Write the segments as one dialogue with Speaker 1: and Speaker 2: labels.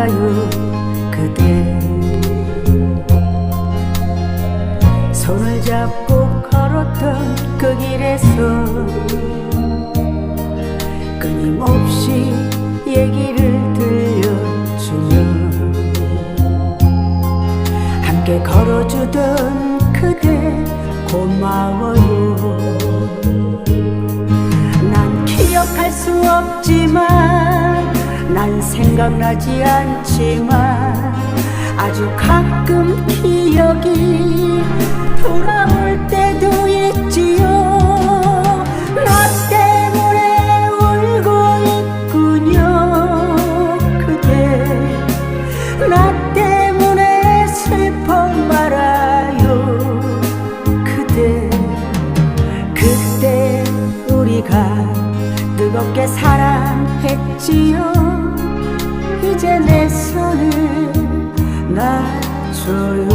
Speaker 1: 알아요 그대. 손을 잡고 걸었던 그 길에서 끊임없이 얘기를 들려주며 함께 걸어주던 그대 고마워요. 난 기억할 수 없지만 난 생각나지 않지만 아주 가끔 기억이 돌아올 때도 있지요. 나 때문에 울고 있군요. 그대 나 때문에 슬퍼 말아요. 그대 그때 우리가 뜨겁게 사랑했지요 놔줘요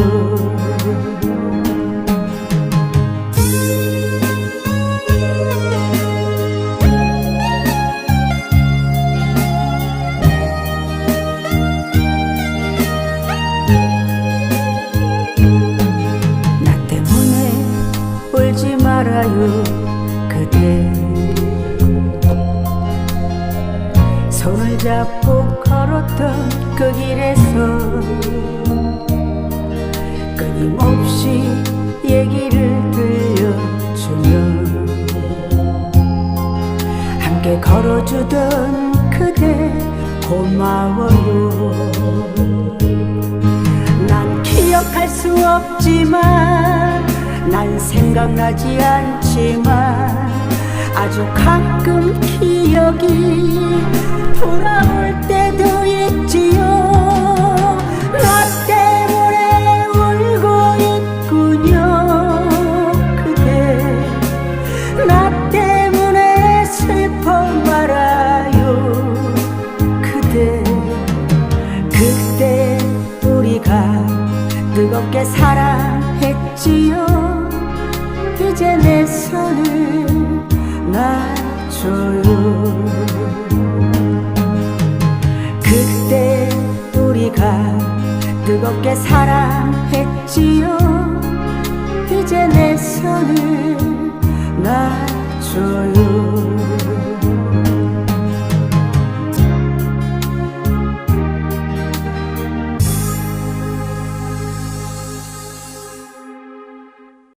Speaker 1: 나 때문에 울지 말아요 그대. 손을 잡고 걸었던 그 길에서 끊임없이 얘기를 들려주며 함께 걸어주던 그대 고마워요. 난 기억할 수 없지만 난 생각나지 않지만 아주 가끔 기억이 그때 우리가 뜨겁게 사랑했지요. 이제 내 손을 놔줘요. 그때 우리가 뜨겁게 사랑했지요. 이제 내 손을 놔줘요.